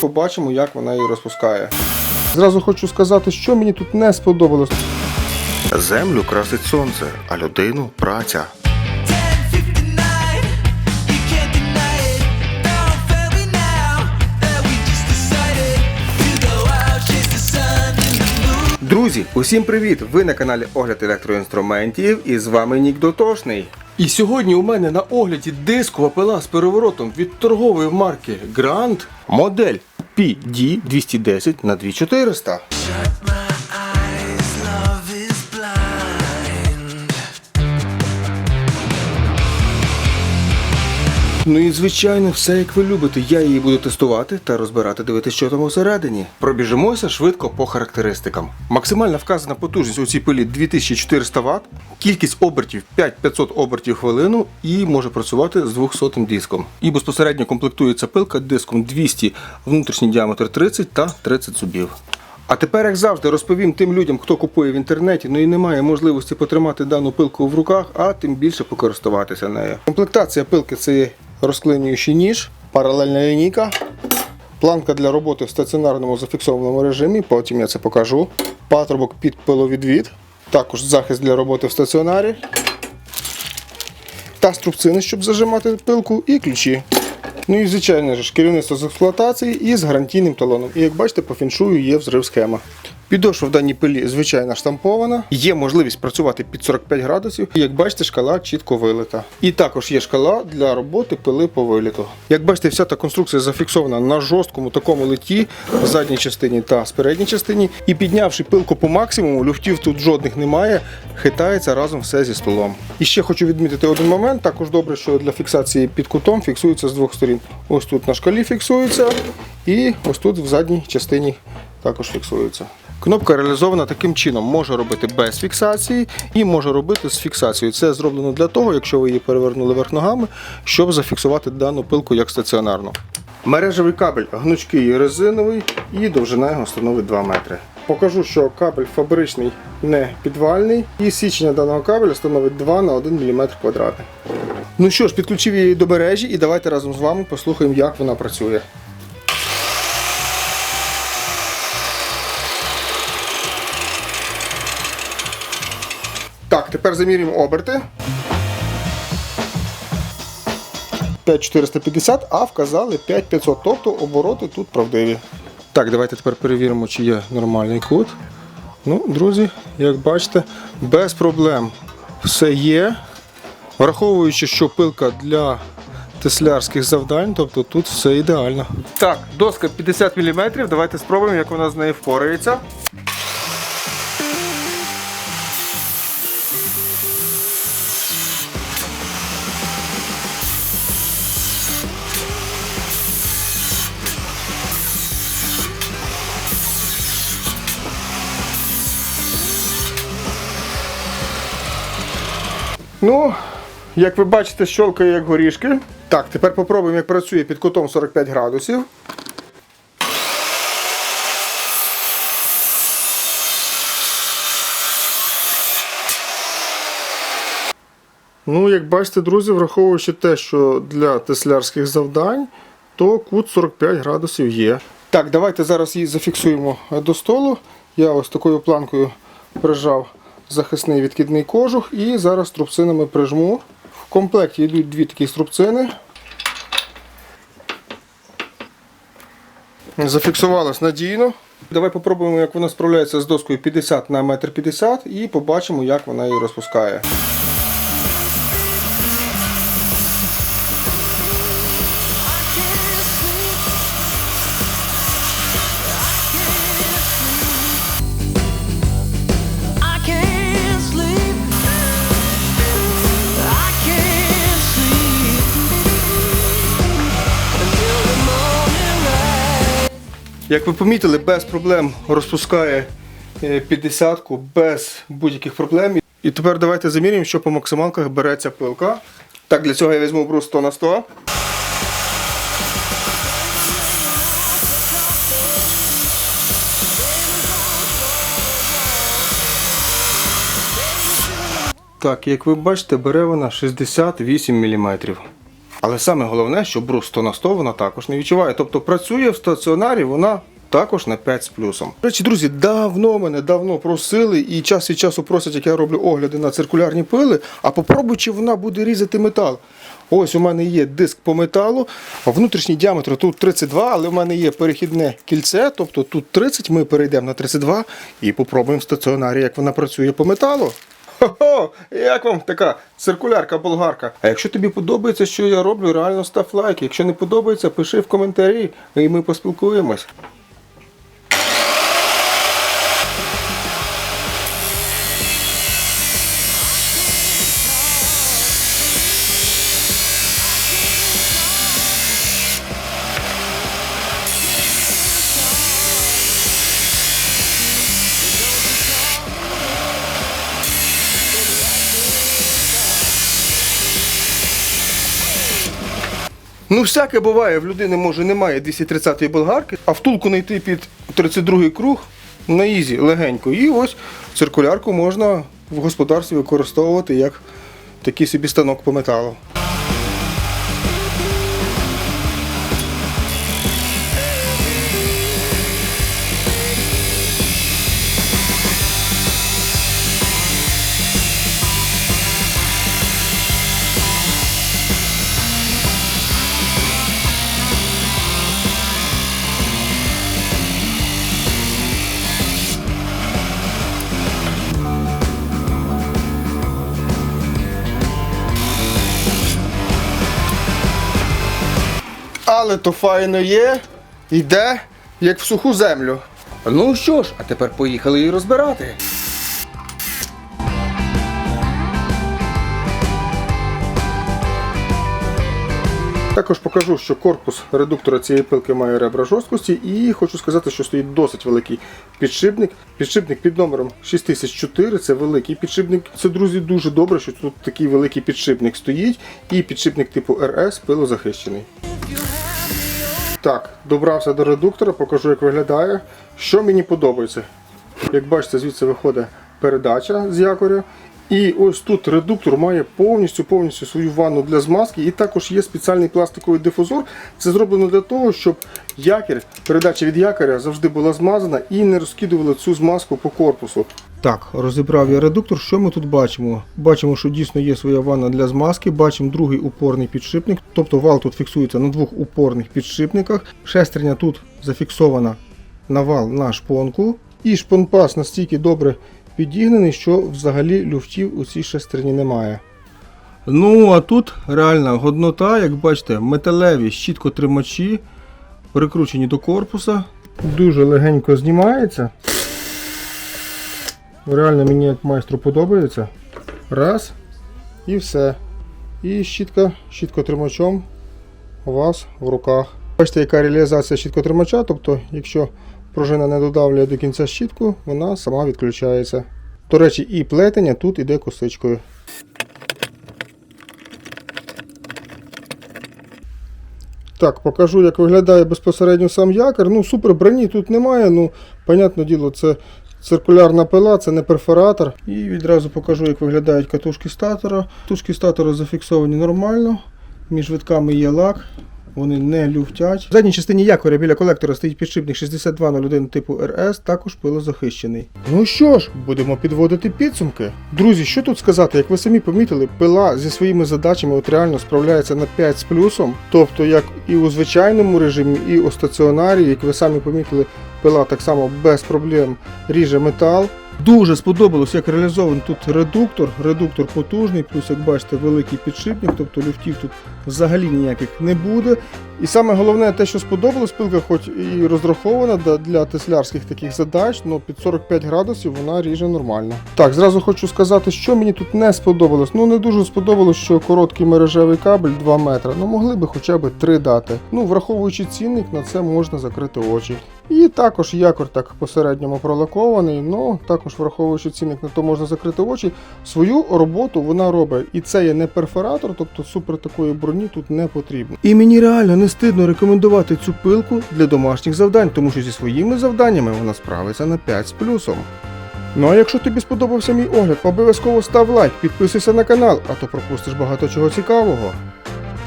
Побачимо, як вона її розпускає. Зразу хочу сказати, що мені тут не сподобалось. Землю красить сонце, а людину праця. 10:59, you can't deny it. Don't fail me now that we just decided to go out, chase the sun in the moon. Друзі, усім привіт! Ви на каналі Огляд електроінструментів і з вами Нік Дотошний. І сьогодні у мене на огляді дискова пила з переворотом від торгової марки Grand модель PD210 на 2400. Ну і звичайно, все як ви любите. Я її буду тестувати та розбирати, дивитися, що там усередині. Пробіжимося швидко по характеристикам. Максимальна вказана потужність у цій пилі 2400 Вт, кількість обертів 5500 обертів в хвилину і може працювати з 200 диском. І безпосередньо комплектується пилка диском 200, внутрішній діаметр 30 та 30 зубів. А тепер, як завжди, розповім тим людям, хто купує в інтернеті, ну і не має можливості потримати дану пилку в руках, а тим більше покористуватися нею. Комплектація пилки це розклинюючий ніж, паралельна лінійка, планка для роботи в стаціонарному зафіксованому режимі, потім я це покажу. Патрубок під пиловідвід, також захист для роботи в стаціонарі. Та струбцини, щоб зажимати пилку, і ключі. Ну і звичайно ж, керівництво з експлуатації і з гарантійним талоном. І як бачите, по фіншую є взрив схема. Підошва в даній пилі звичайно штампована. Є можливість працювати під 45 градусів. І як бачите, шкала чітко вилита. І також є шкала для роботи пили по виліту. Як бачите, вся та конструкція зафіксована на жорсткому такому литі в задній частині та з передній частині. І піднявши пилку по максимуму, люфтів тут жодних немає, хитається разом все зі столом. І ще хочу відмітити один момент. Також добре, що для фіксації під кутом фіксується з двох сторін. Ось тут на шкалі фіксується, і ось тут в задній частині також фіксується. Кнопка реалізована таким чином, може робити без фіксації і може робити з фіксацією. Це зроблено для того, якщо ви її перевернули вверх ногами, щоб зафіксувати дану пилку як стаціонарну. Мережевий кабель гнучкий і резиновий, і довжина його становить 2 метри. Покажу, що кабель фабричний не підвальний, і січення даного кабеля становить 2 на 1 мм квадратний. Ну що ж, підключив її до мережі і давайте разом з вами послухаємо, як вона працює. Так, тепер замірюємо оберти. 5450, а вказали 5500, тобто обороти тут правдиві. Так, давайте тепер перевіримо, чи є нормальний кут. Ну, друзі, як бачите, без проблем все є. Враховуючи, що пилка для теслярських завдань, тобто тут все ідеально. Так, доска 50 мм, давайте спробуємо, як вона з нею впорається. Ну, як ви бачите, щолкає як горішки. Так, тепер попробуємо, як працює під кутом 45 градусів. Ну, як бачите, друзі, враховуючи те, що для теслярських завдань, то кут 45 градусів є. Так, давайте зараз її зафіксуємо до столу. Я ось такою планкою прижав захисний відкидний кожух і зараз струбцинами прижму. В комплекті йдуть дві такі струбцини. Зафіксувалось надійно. Давай попробуємо, як вона справляється з доскою 50 на 1,50 м і побачимо, як вона її розпускає. Як ви помітили, без проблем розпускає 50-ку, без будь-яких проблем. І тепер давайте замірюємо, що по максималках береться пилка. Так, для цього я візьму брус 100 на 100. Так, як ви бачите, бере вона 68 мм. Але саме головне, що брус 100 на 100 вона також не відчуває. Тобто працює в стаціонарі вона також на 5 з плюсом. До речі, друзі, давно мене давно просили і час від часу просять, як я роблю огляди на циркулярні пили, а попробуй, чи вона буде різати метал. Ось у мене є диск по металу, а внутрішній діаметр тут 32, але в мене є перехідне кільце, тобто тут 30, ми перейдемо на 32 і попробуємо в стаціонарі, як вона працює по металу. Хо-хо! Як вам така циркулярка-болгарка? А якщо тобі подобається, що я роблю, реально став лайк. Якщо не подобається, пиши в коментарі, і ми поспілкуємось. Ну, всяке буває, в людини може немає 230-ї болгарки, а втулку знайти під 32-й круг на ізі легенько. І ось циркулярку можна в господарстві використовувати як такий собі станок по металу. Але то файно є, йде, як в суху землю. Ну що ж, а тепер поїхали її розбирати. Також покажу, що корпус редуктора цієї пилки має ребра жорсткості, і хочу сказати, що стоїть досить великий підшипник. Підшипник під номером 6004 це великий підшипник. Це, друзі, дуже добре, що тут такий великий підшипник стоїть, і підшипник типу РС пилозахищений. Так, добрався до редуктора, покажу, як виглядає. Що мені подобається. Як бачите, звідси виходить передача з якоря. І ось тут редуктор має повністю повністю свою ванну для змазки. І також є спеціальний пластиковий дифузор. Це зроблено для того, щоб якір, передача від якоря завжди була змазана і не розкидували цю змазку по корпусу. Так, розібрав я редуктор. Що ми тут бачимо? Бачимо, що дійсно є своя ванна для змазки. Бачимо другий упорний підшипник. Тобто вал тут фіксується на двох упорних підшипниках. Шестерня тут зафіксована на вал на шпонку. І шпонпас настільки добре підігнаний, що взагалі люфтів у цій шестерні немає. Ну, а тут реальна годнота, як бачите, металеві щіткотримачі, прикручені до корпуса. Дуже легенько знімається. Реально мені як майстру подобається. Раз. І все. І щітка щіткотримачом у вас в руках. Бачите, яка реалізація щіткотримача, тобто, якщо пружина не додавлює до кінця щітку, вона сама відключається. До речі, і плетення тут іде косичкою. Так, покажу, як виглядає безпосередньо сам якор. Ну, супер броні тут немає. Ну, понятне діло, це циркулярна пила, це не перфоратор. І відразу покажу, як виглядають катушки статора. Катушки статора зафіксовані нормально. Між витками є лак. Вони не люфтять. В задній частині якоря біля колектора стоїть підшипник 6201 типу РС, також пилозахищений. Ну що ж, будемо підводити підсумки. Друзі, що тут сказати, як ви самі помітили, пила зі своїми задачами от реально справляється на 5 з плюсом. Тобто, як і у звичайному режимі, і у стаціонарі, як ви самі помітили, пила так само без проблем ріже метал. Дуже сподобалось, як реалізований тут редуктор. Редуктор потужний, плюс, як бачите, великий підшипник, тобто люфтів тут взагалі ніяких не буде. І саме головне, те, що сподобалось, пилка, хоч і розрахована для теслярських таких задач, але під 45 градусів вона ріже нормально. Так, зразу хочу сказати, що мені тут не сподобалось. Ну не дуже сподобалось, що короткий мережевий кабель 2 метри. Ну могли би хоча б 3 дати. Ну, враховуючи цінник, на це можна закрити очі. І також якор так посередньому пролакований, ну також враховуючи цінник, на то можна закрити очі. Свою роботу вона робить. І це є не перфоратор, тобто супер такої броні тут не потрібно. І мені реально не стидно рекомендувати цю пилку для домашніх завдань, тому що зі своїми завданнями вона справиться на 5 з плюсом. Ну а якщо тобі сподобався мій огляд, обов'язково став лайк, підписуйся на канал, а то пропустиш багато чого цікавого.